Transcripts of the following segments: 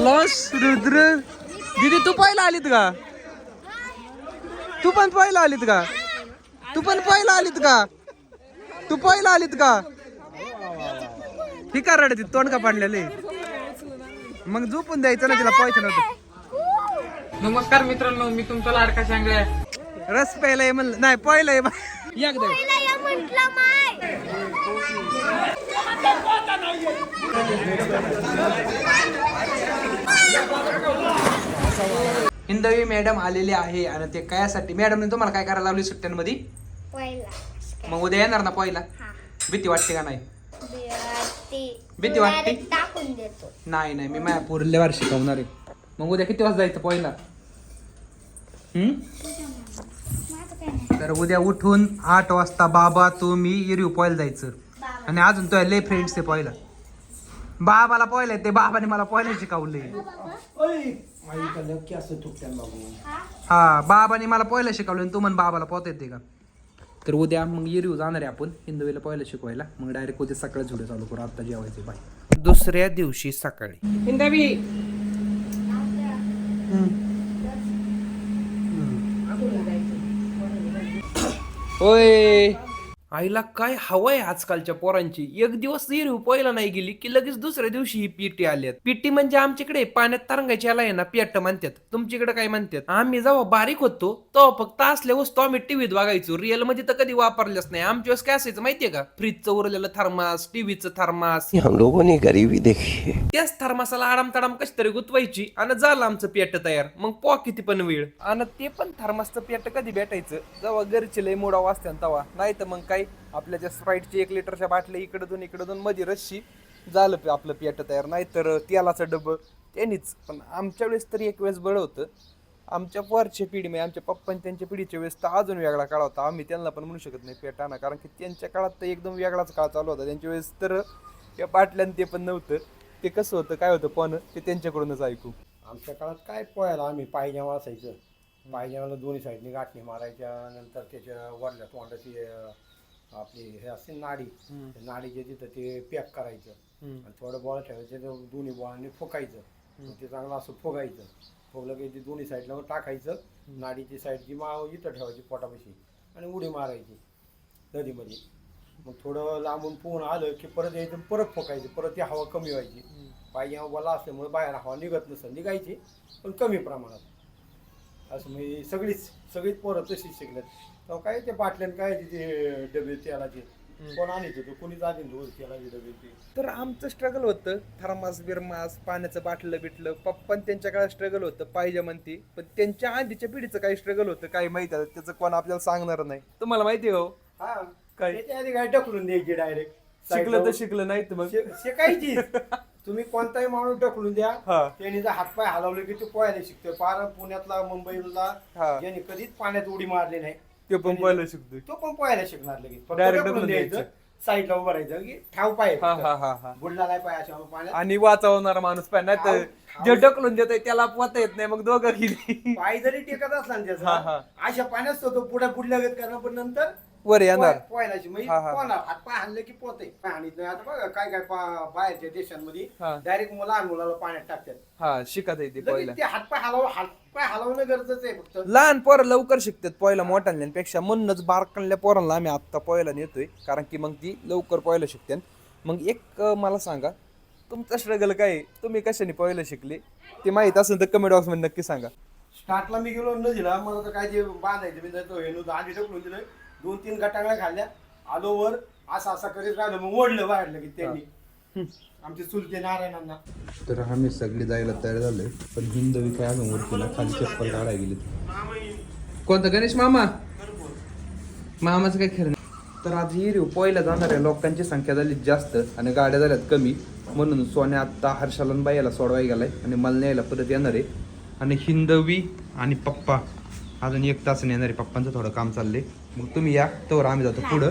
आलोस? रुद्र. दीदी तू पहिला आलीत का? तू पण पहिला आलीत का? तू पण पहिला आलीत का? तू पहिला आलीत का? ही का रडती तोंड का पाडलेले मग झोपून द्यायचं ना तिला पैसे नव्हते. नमस्कार मित्रांनो मी तुमचा लाडका सांगलाय रस प्यायला ये म्हणलं. नाही पहिला ये. एकदा म्हटलं माय. हिंदवी मॅडम आलेली आहे आणि ते कायासाठी मॅडमने तुम्हाला काय करायला लावली सुट्ट्यांमध्ये? पहिला. मग उद्या येणार ना पहिला? हा. भीती वाटते का नाही? ते भीती वाटते? direct टाकून देतो. नाही नाही मी माझ्या पुरल्या वार शिकवणार आहे. मग उद्या किती वाजता जायचं पहिला? तर उद्या उठून आठ वाजता बाबा तू मी इरिव पोहायला जायचं. आणि अजून तो लय फ्रेंड्स आहे पहिला. बाबाला पोहायला ते बाबाने मला पोहायला शिकवले हा? बाबाने मला पोहायला शिकवलं आणि तू म्हण बाबाला पोहता येते का? तर उद्या मग इरिव जाणार आहे आपण हिंदवीला पोहायला शिकवायला. मग डायरेक्ट उद्या सकाळी व्हिडिओ चालू करू आता जेवायचे बाय. दुसऱ्या दिवशी सकाळी. हिंदवी होय आईला काय हवंय आजकालच्या पोरांची? एक दिवस हिरवी पहिला नाही गेली की लगेच दुसऱ्या दिवशी ही पीटी आल्यात. पीटी म्हणजे आमच्याकडे पाण्यात तरंगायची याला आहे ना पेट म्हणतात. तुमच्याकडे काय म्हणतात? आम्ही जेव्हा बारीक होतो तेव्हा फक्त असल्या वस्तू आम्ही टीव्हीत बघायचो. रिअलमध्ये तर कधी वापरल्याच नाही. आमच्या वेळेस काय असायचं माहितीये का? फ्रीजचं उरलेलं थर्मास टीव्हीचं थर्मास. गरीबी देखी. त्याच थर्मासाला आडाम तडाम कशी तरी गुतवायची आणि झालं आमचं पेट तयार. मग पॉ किती पण वेळ. आणि ते पण थर्मासचं पेट कधी भेटायचं? जेव्हा घरचे लय मोडा वाजते तेव्हा. नाही तर मग काय आपल्या ज्या स्प्राईटची एक लिटरच्या बाटल्या इकडे दोन इकडे दोन मध्ये रस्सी. झालं पे- आपलं पेट तयार. नाही तर तेलाचं डबं त्यांनीच. पण आमच्या वेळेस तरी एक वेळेस बरं होतं. आमच्या वरच्या पिढी म्हणजे आमच्या पप्पांनी त्यांच्या पिढीच्या वेळेस तर अजून वेगळा काळ होता. आम्ही त्यांना पण म्हणू शकत नाही पेटाना कारण की त्यांच्या काळात तर एकदम वेगळाच काळ चालू होता. त्यांच्या वेळेस तर त्या बाटल्यानं ते पण नव्हतं. ते कसं होतं काय होतं पण ते त्यांच्याकडूनच ऐकू. आमच्या काळात काय पोहायला आम्ही पायजामा असायचं पायजामाला दोन्ही साईडने गाठणी मारायच्या. नंतर त्याच्या वरल्या तोंडाची आपली हे असते नाडी. त्या नाडीच्या तिथं ते पॅक करायचं. आणि थोडं बॉल ठेवायचं ते दोन्ही बॉलांनी फुकायचं. मग ते चांगलं असं फुगायचं. फुगलं की ते दोन्ही साईडला टाकायचं. नाडीची साईड जी माव इथं ठेवायची पोटापाशी आणि उडी मारायची नदीमध्ये. मग थोडं लांबून पोहून आलं की परत यायचं परत फुकायचं. परत ती हवा कमी व्हायची. पायजामा बोला असल्यामुळे बाहेर हवा निघत नसतं निघायची पण कमी प्रमाणात. असं म्हणजे सगळीच सगळीच पोरं तशीच शिकल्यात. तेव्हा काय ते बाटल्यान काय तिथे डबे तेलाचे? कोण आणत होतं? कोणीच आणत होतं तेलाचे डबे ते. तर आमचं स्ट्रगल होतं. थर्मास बिरमास पाण्याचं बाटलं बिटलं. पप्पा आणि त्यांच्या काळात स्ट्रगल होतं पाहिजे म्हणते. पण त्यांच्या आधीच्या पिढीचं काही स्ट्रगल होतं काय माहिती आहे. त्याचं कोण आपल्याला सांगणार नाही. तुम्हाला माहिती आहे हो? हा. काय? त्याच्या आधी काय ढकलून द्यायची डायरेक्ट शिकलं तर शिकलं नाही तर मग शिकायची तुम्ही कोणताही माणूस ढकलून द्या. हा. त्यांनी जर हातपाय हलवले की तो पोहायला शिकतोय. पार पुण्यातला मुंबईला हा. ज्यांनी कधीच पाण्यात उडी मारली नाही. ते पण पहिलं शिकतोय तो पण पोहायला शिकणार लगेच फक्त Direct ढकलून ढकलून द्यायचं द्यायचं. साईडला उभं राहायचं की ठाव पाय हा हा हा हा बुडला नाही पाय अशा पाण्यात आणि वाचवणारा माणूस पाहिजे नाही तर हाव. जे ढकलून देतोय त्याला पोहता येत नाही मग दोघं गेली पाय जरी टेकत असला ना हा, हा. त्याचा अशा पाण्यात तो पुढे पुढल्या गत करणार पण नंतर वर येणार. पोहाय- पोहायला शि- म्हणजे हा, हा. पोहणार. हात पाय हाणले की पोहते. पाय हाणीत नाही. आता बघा काय काय पा- बाहेरच्या देशांमध्ये हा. डायरेक्ट लहान मुलाला पाण्यात टाकतात. हा शिकत येते लगेच पहिला ते हातपाय हलव हातपाय हलवणं गरजेचं आहे फक्त. लहान पोरं लवकर शिकतात पहिला मोठ्यांपेक्षा. म्हणूनच बारकांल्या पोरांना आम्ही आत्ता पोहायला नेतोय. कारण की मग ती लवकर पोहायला शिकतात मग एक अं, मला सांगा. तुमचं स्ट्रगल काय आहे? तुम्ही कशाने पोहायला शिकले? ते माहीत असेल तर कमेंट बॉक्समध्ये नक्की सांगा. स्टार्टला मी गेलो न दिला. मला तर काय ते बांधायचं मी हे नव्हतं आधी ढकलून दिलं. दोन तीन गटांगळ्या खाल्ल्या. आलो वर असं असं करीत राहिलं. मग ओढलं बाहेर लगेच त्यांनी. आमचे चुलते नारायणांना. तर आम्ही सगळे जायला तयार झालोय. पण हिंदवी काय अजून वरती ना खाली चप्पल काढायला गेली. कोणता? गणेश मामा? मामाचं काय खरं नाही. तर आज ही रिव पहिला जाणाऱ्या लोकांची संख्या झाली जास्त आणि गाड्या झाल्यात कमी. म्हणून सोन्या आत्ता हर्षालन बाईला सोडवाय गेलाय आणि मला न्यायला परत येणार आहे. आणि हिंदवी आणि पप्पा. अजून एक तास येणार आहे. पप्पांचं थोडं काम चाललंय. मग तुम्ही या तर आम्ही जातो पुढं.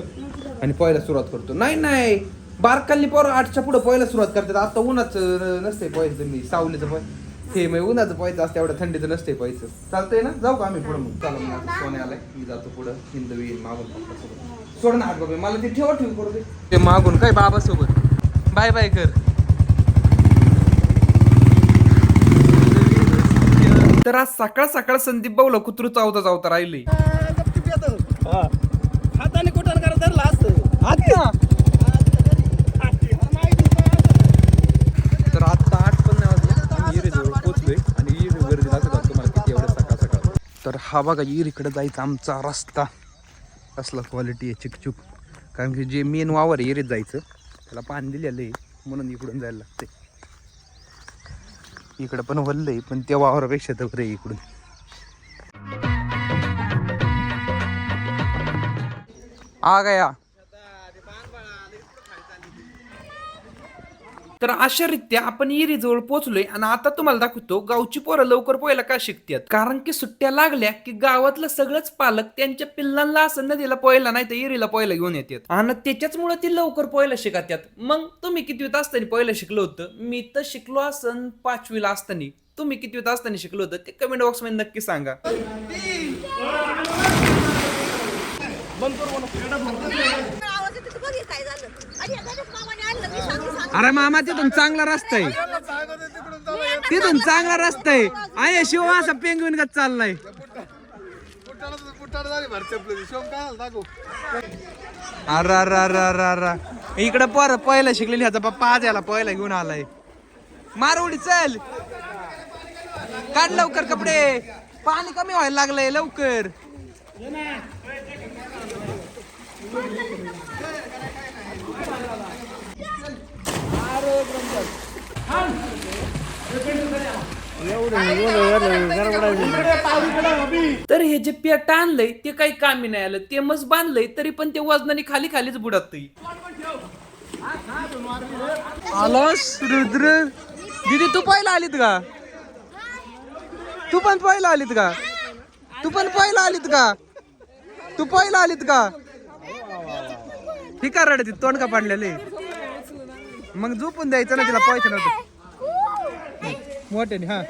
आणि पहिला सुरुवात करतो. नाही नाही. बारकांनी पोरं आठच्या पुढं पहिला सुरुवात करतात. आता उन्हाचं नसते पोहायचं मी सावलीचं पोय हे मग उन्हाचं पोहायचं असतं एवढं थंडीचं नसते पोहायचं. चालतंय ना? जाऊ का आम्ही पुढं मग? चला मग आता सोने आलाय. मी जातो पुढं. हिंदवी येईन मागून सोड ना हात बाबा मला ते ठेवा ठेवून करू दे. ते मागून काय बाबा सोबत बाय बाय कर. तर आज सकाळ सकाळ संदीप भाऊला कुत्रू चावता चावता राहिले. हाताने कुठं करा धरला असतं. तर आता आठ वाजले आणि इरे गर्दी तुम्हाला किती एवढं सकाळ सकाळ. तर हा बघा इरीकडे जायचा आमचा रस्ता. कसला क्वालिटी आहे चिकचुक. कारण की जे मेन वावर आहे इरीत जायचं. त्याला पाणी दिलेलं आहे म्हणून इकडून जायला लागते इकडं पण वल्लं आहे पण त्या वावरापेक्षा तर बरं आहे इकडून. आ गया। तर अशारित्या आपण इरीजवळ पोहोचलोय आणि आता तुम्हाला दाखवतो गावची पोरं लवकर पोहायला का शिकतात. कारण की सुट्ट्या लागल्या की गावातलं सगळंच पालक त्यांच्या पिल्लांना असं नदीला पोहायला नाही तर इरीला पोहायला घेऊन येतात. आणि त्याच्याचमुळे ती लवकर पोहायला शिकतात. मग तुम्ही कितवीत असताना पोहायला शिकलो होतं? मी तर शिकलो असन पाचवीला असताना. तुम्ही कितवीत असताना शिकलो होतं? ते कमेंट बॉक्समध्ये नक्की सांगा. अरे मामा तिथून चांगला रस्ता आहे. तिथून चांगला रस्ता आहे. आहे शिव असा पेंगविन का चाललाय. अरे अरे अरे अरे अरे. इकडे पर पहिला शिकलेली ह्याचा पप्पा आज याला पहिला घेऊन आलाय. मार उडी चल. काढ लवकर कपडे. पाणी कमी व्हायला लागलंय लवकर. तर हे जे पेट आणलंय ते काही कामी नाही आलं. ते मस बांधलंय तरी पण ते वजनाने खाली खालीच बुडत आलास रुद्र दीदी तू पहिला आलीत का? तू पण पहिला आलीत का? तू पण पहिला आलीत का? तू पहिला आलीत का? ही का रडती तोंड का पाडलेले मग झोपून द्यायचं ना तिला पैसे नव्हतं. मोठ्याने हा.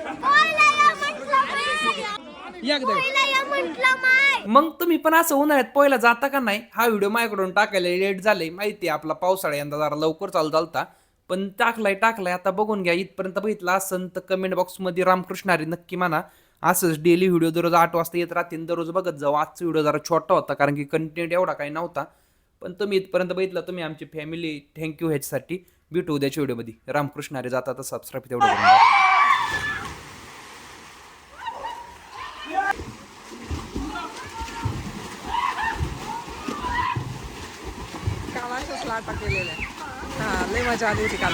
मग तुम्ही पण असं उन्हाळ्यात पोहायला जाता का नाही? हा व्हिडिओ माझ्याकडून टाकायला लेट झालंय. माहिती आहे आपला पावसाळा यंदा जरा लवकर चालू चालता पण टाकलाय टाकलाय. आता बघून घ्या इथपर्यंत बघितला असन तर कमेंट बॉक्समध्ये रामकृष्ण हरी नक्की म्हणा. असंच डेली व्हिडिओ दररोज आठ वाजता येत राहतील दररोज बघत जाऊ. आजचा व्हिडिओ जरा छोटा होता कारण की कंटेंट एवढा काही नव्हता. पण तुम्ही इथपर्यंत बघितलं तुम्ही आमची फॅमिली थँक्यू ह्याच्यासाठी. भेटू उद्याच्या व्हिडिओमध्ये. रामकृष्ण अरे जाता तर सबस्क्राईब तेवढं करून द्या. लाटा केलेल्या हा लय मजा आली होती काल